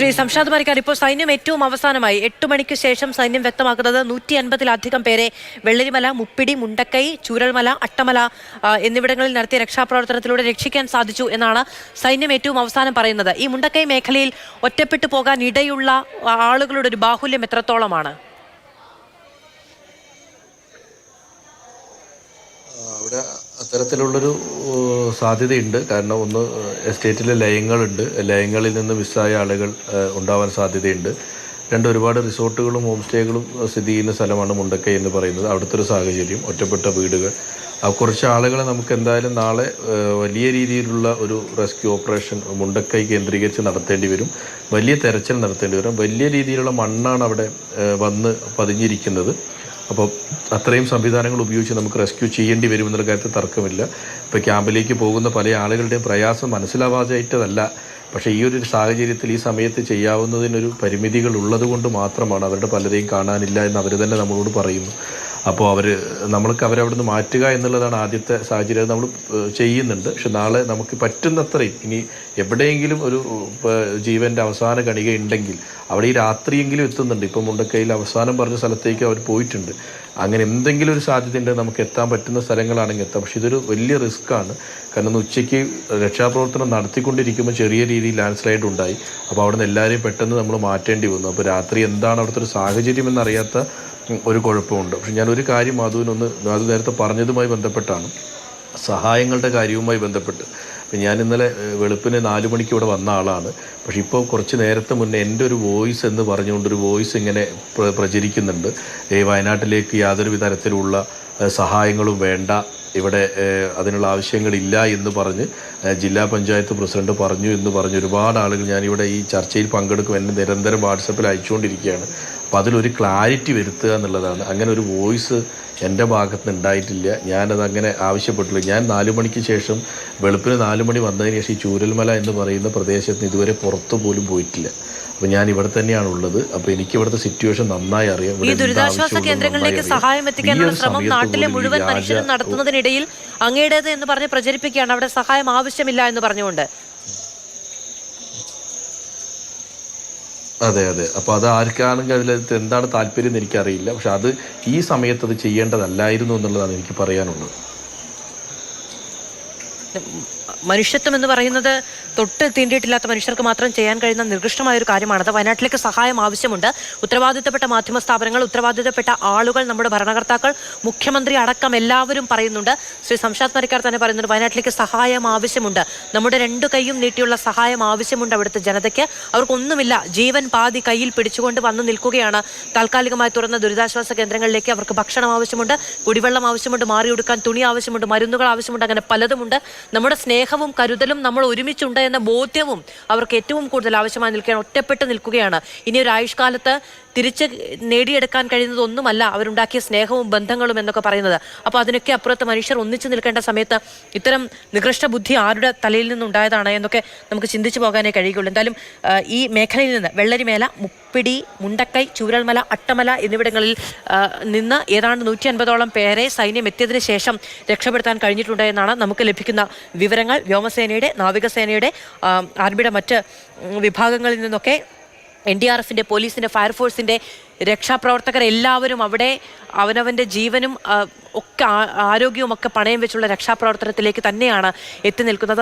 ശ്രീ സംഷാദ് മരിക്കാർ ഇപ്പോൾ സൈന്യം ഏറ്റവും അവസാനമായി എട്ട് മണിക്ക് ശേഷം സൈന്യം വ്യക്തമാക്കുന്നത് നൂറ്റി അൻപതിലധികം പേരെ വെള്ളരിമല മുപ്പിടി മുണ്ടക്കൈ ചൂരൽമല അട്ടമല എന്നിവിടങ്ങളിൽ നടത്തിയ രക്ഷാപ്രവർത്തനത്തിലൂടെ രക്ഷിക്കാൻ സാധിച്ചു എന്നാണ് സൈന്യം ഏറ്റവും അവസാനം പറയുന്നത്. ഈ മുണ്ടക്കൈ മേഖലയിൽ ഒറ്റപ്പെട്ടു പോകാൻ ഇടയുള്ള ആളുകളുടെ ഒരു ബാഹുല്യം എത്രത്തോളമാണ്? അവിടെ അത്തരത്തിലുള്ളൊരു സാധ്യതയുണ്ട്. കാരണം ഒന്ന് എസ്റ്റേറ്റിലെ ലയങ്ങളുണ്ട്. ലയങ്ങളിൽ നിന്ന് മിസ്സായ ആളുകൾ ഉണ്ടാവാൻ സാധ്യതയുണ്ട്. രണ്ട് ഒരുപാട് റിസോർട്ടുകളും ഹോം സ്റ്റേകളും സ്ഥിതി ചെയ്യുന്ന സ്ഥലമാണ് മുണ്ടക്കൈ എന്ന് പറയുന്നത്. അവിടുത്തെ ഒരു സാഹചര്യം ഒറ്റപ്പെട്ട വീടുകൾ. കുറച്ച് ആളുകളെ നമുക്ക് എന്തായാലും നാളെ വലിയ രീതിയിലുള്ള ഒരു റെസ്ക്യൂ ഓപ്പറേഷൻ മുണ്ടക്കൈ കേന്ദ്രീകരിച്ച് നടത്തേണ്ടി വരും. വലിയ തെരച്ചിൽ നടത്തേണ്ടി വരും. വലിയ രീതിയിലുള്ള മണ്ണാണ് അവിടെ വന്ന് പതിഞ്ഞിരിക്കുന്നത്. അപ്പോൾ അത്രയും സംവിധാനങ്ങൾ ഉപയോഗിച്ച് നമുക്ക് റെസ്ക്യൂ ചെയ്യേണ്ടി വരുമെന്നുള്ള കാര്യത്തിൽ തർക്കമില്ല. ഇപ്പോൾ ക്യാമ്പിലേക്ക് പോകുന്ന പല ആളുകളുടെയും പ്രയാസം മനസ്സിലാവാതായിട്ടതല്ല. പക്ഷേ ഈ ഒരു സാഹചര്യത്തിൽ ഈ സമയത്ത് ചെയ്യാവുന്നതിനൊരു പരിമിതികൾ ഉള്ളത് കൊണ്ട് മാത്രമാണ് അവരുടെ പലരെയും കാണാനില്ല എന്ന് അവർ തന്നെ നമ്മളോട് പറയുന്നു. അപ്പോൾ അവർ നമ്മൾക്ക് അവരവിടെ നിന്ന് മാറ്റുക എന്നുള്ളതാണ് ആദ്യത്തെ സാഹചര്യം. നമ്മൾ ചെയ്യുന്നുണ്ട്. പക്ഷെ നാളെ നമുക്ക് പറ്റുന്നത്രയും ഇനി എവിടെയെങ്കിലും ഒരു ജീവന്റെ അവസാന കണിക ഉണ്ടെങ്കിൽ അവിടെ ഈ രാത്രിയെങ്കിലും എത്തുന്നുണ്ട്. ഇപ്പം മുണ്ടക്കയിൽ അവസാനം പറഞ്ഞ സ്ഥലത്തേക്ക് അവർ പോയിട്ടുണ്ട്. അങ്ങനെ എന്തെങ്കിലും ഒരു സാധ്യത ഉണ്ട് നമുക്ക് എത്താൻ പറ്റുന്ന സ്ഥലങ്ങളാണെങ്കിൽ എത്താം. പക്ഷേ ഇതൊരു വലിയ റിസ്ക്കാണ് കാരണം ഉച്ചയ്ക്ക് രക്ഷാപ്രവർത്തനം നടത്തിക്കൊണ്ടിരിക്കുമ്പോൾ ചെറിയ രീതിയിൽ ലാൻഡ് സ്ലൈഡ് ഉണ്ടായി. അപ്പോൾ അവിടെ നിന്ന് എല്ലാവരെയും പെട്ടെന്ന് നമ്മൾ മാറ്റേണ്ടി വന്നു. അപ്പോൾ രാത്രി എന്താണ് അവിടുത്തെ ഒരു സാഹചര്യം എന്നറിയാത്ത ഒരു കുഴപ്പമുണ്ട്. പക്ഷെ ഞാൻ ഒരു കാര്യം മാധുവിനൊന്ന് മാധു നേരത്തെ പറഞ്ഞതുമായി ബന്ധപ്പെട്ടാണ്. സഹായങ്ങളുടെ കാര്യവുമായി ബന്ധപ്പെട്ട്. അപ്പം ഞാൻ ഇന്നലെ വെളുപ്പിന് നാല് മണിക്ക് ഇവിടെ വന്ന ആളാണ്. പക്ഷേ ഇപ്പോൾ കുറച്ച് നേരത്തെ മുന്നേ എന്റെ ഒരു വോയിസ് എന്ന് പറഞ്ഞുകൊണ്ട് ഒരു വോയിസ് ഇങ്ങനെ പ്ര- പ്രചരിക്കുന്നുണ്ട്. ഈ വയനാട്ടിലേക്ക് യാതൊരു തരത്തിലുള്ള സഹായങ്ങളും വേണ്ട. ഇവിടെ അതിനുള്ള ആവശ്യങ്ങളില്ല എന്ന് പറഞ്ഞ് ജില്ലാ പഞ്ചായത്ത് പ്രസിഡന്റ് പറഞ്ഞു എന്ന് പറഞ്ഞ് ഒരുപാട് ആളുകൾ ഞാനിവിടെ ഈ ചർച്ചയിൽ പങ്കെടുക്കും. എന്നെ നിരന്തരം വാട്സപ്പിൽ അയച്ചുകൊണ്ടിരിക്കുകയാണ്. അപ്പം അതിലൊരു ക്ലാരിറ്റി വരുത്തുക എന്നുള്ളതാണ്. അങ്ങനെ ഒരു വോയിസ് എന്റെ ഭാഗത്ത് നിന്ന് ഉണ്ടായിട്ടില്ല. ഞാനത് അങ്ങനെ ആവശ്യപ്പെട്ടില്ല. ഞാൻ നാല് മണിക്ക് ശേഷം വെളുപ്പിന് നാല് മണി വന്നതിന് ശേഷം ഈ ചൂരൽമല എന്ന് പറയുന്ന പ്രദേശത്ത് ഇതുവരെ പുറത്തു പോലും പോയിട്ടില്ല. അപ്പോൾ ഞാൻ ഇവിടെ തന്നെയാണ് ഉള്ളത് അപ്പോൾ എനിക്ക് ഇവിടുത്തെ സിറ്റുവേഷൻ നന്നായി അറിയാം. ഈ ദുരിതാശ്വാസ കേന്ദ്രങ്ങളിലേക്ക് സഹായം എത്തിക്കാനുള്ള ശ്രമം നാട്ടിലെ മുഴുവൻ മനുഷ്യരും നടത്തുന്നതിനിടയിൽ അങ്ങയുടേത് എന്ന് പറഞ്ഞ് പ്രചരിപ്പിക്കുകയാണ്. അവിടെ സഹായം ആവശ്യമില്ല എന്ന് പറഞ്ഞുകൊണ്ട്. അതെ അതെ. അപ്പോൾ അത് ആർക്കാണെങ്കിൽ അതിൽ എന്താണ് താല്പര്യം എന്ന് എനിക്കറിയില്ല. പക്ഷെ അത് ഈ സമയത്ത് അത് ചെയ്യേണ്ടതല്ലായിരുന്നു എന്നുള്ളതാണ് എനിക്ക് പറയാനുള്ളത്. മനുഷ്യത്വം എന്ന് പറയുന്നത് തൊട്ട് തീണ്ടിയിട്ടില്ലാത്ത മനുഷ്യർക്ക് മാത്രം ചെയ്യാൻ കഴിയുന്ന നിർദ്ദിഷ്ടമായ ഒരു കാര്യമാണത് വയനാട്ടിലേക്ക് സഹായം ആവശ്യമുണ്ട്. ഉത്തരവാദിത്തപ്പെട്ട മാധ്യമ സ്ഥാപനങ്ങൾ ഉത്തരവാദിത്തപ്പെട്ട ആളുകൾ നമ്മുടെ ഭരണകർത്താക്കൾ മുഖ്യമന്ത്രി അടക്കം എല്ലാവരും പറയുന്നുണ്ട്. ശ്രീ സംഷാദ് മരിക്കാർ തന്നെ പറയുന്നുണ്ട് വയനാട്ടിലേക്ക് സഹായം ആവശ്യമുണ്ട്. നമ്മുടെ രണ്ടു കൈയും നീട്ടിയുള്ള സഹായം ആവശ്യമുണ്ട് അവിടുത്തെ ജനതയ്ക്ക്. അവർക്കൊന്നുമില്ല ജീവൻ പാതി കയ്യിൽ പിടിച്ചുകൊണ്ട് വന്നു നിൽക്കുകയാണ്. താൽക്കാലികമായി തുറന്ന ദുരിതാശ്വാസ കേന്ദ്രങ്ങളിലേക്ക് അവർക്ക് ഭക്ഷണം ആവശ്യമുണ്ട് കുടിവെള്ളം ആവശ്യമുണ്ട് മാറിയെടുക്കാൻ തുണി ആവശ്യമുണ്ട് മരുന്നുകൾ ആവശ്യമുണ്ട് അങ്ങനെ പലതുമുണ്ട്. നമ്മുടെ സ്നേഹവും കരുതലും നമ്മൾ ഒരുമിച്ചുണ്ട്. എന്ന ബോധ്യവും അവർക്ക് ഏറ്റവും കൂടുതൽ ആവശ്യമായി നിൽക്കുകയാണ് ഒറ്റപ്പെട്ട് നിൽക്കുകയാണ്. ഇനി ഒരു ആയുഷ്കാലത്ത് തിരിച്ച് നേടിയെടുക്കാൻ കഴിയുന്നത് ഒന്നുമല്ല അവരുണ്ടാക്കിയ സ്നേഹവും ബന്ധങ്ങളും എന്നൊക്കെ പറയുന്നത്. അപ്പോൾ അതിനൊക്കെ അപ്പുറത്ത് മനുഷ്യർ ഒന്നിച്ചു നിൽക്കേണ്ട സമയത്ത് ഇത്തരം നികൃഷ്ട ബുദ്ധി ആരുടെ തലയിൽ നിന്നുണ്ടായതാണ് എന്നൊക്കെ നമുക്ക് ചിന്തിച്ചു പോകാനേ കഴിയുകയുള്ളൂ. എന്തായാലും ഈ മേഖലയിൽ നിന്ന് വെള്ളരിമേല മുപ്പിടി മുണ്ടക്കൈ ചൂരൽമല അട്ടമല എന്നിവിടങ്ങളിൽ നിന്ന് ഏതാണ്ട് നൂറ്റി അൻപതോളം പേരെ സൈന്യം എത്തിയതിനു ശേഷം രക്ഷപ്പെടുത്താൻ കഴിഞ്ഞിട്ടുണ്ട് എന്നാണ് നമുക്ക് ലഭിക്കുന്ന വിവരങ്ങൾ. വ്യോമസേനയുടെ നാവികസേനയുടെ ആർമിയുടെ മറ്റ് വിഭാഗങ്ങളിൽ നിന്നൊക്കെ എൻ ഡി ആർ എഫിന്റെ പോലീസിന്റെ ഫയർഫോഴ്സിന്റെ രക്ഷാപ്രവർത്തകർ എല്ലാവരും അവിടെ അവനവന്റെ ജീവനും ഒക്കെ ആരോഗ്യവും ഒക്കെ പണയം വെച്ചുള്ള രക്ഷാപ്രവർത്തനത്തിലേക്ക് തന്നെയാണ് എത്തി നിൽക്കുന്നത്.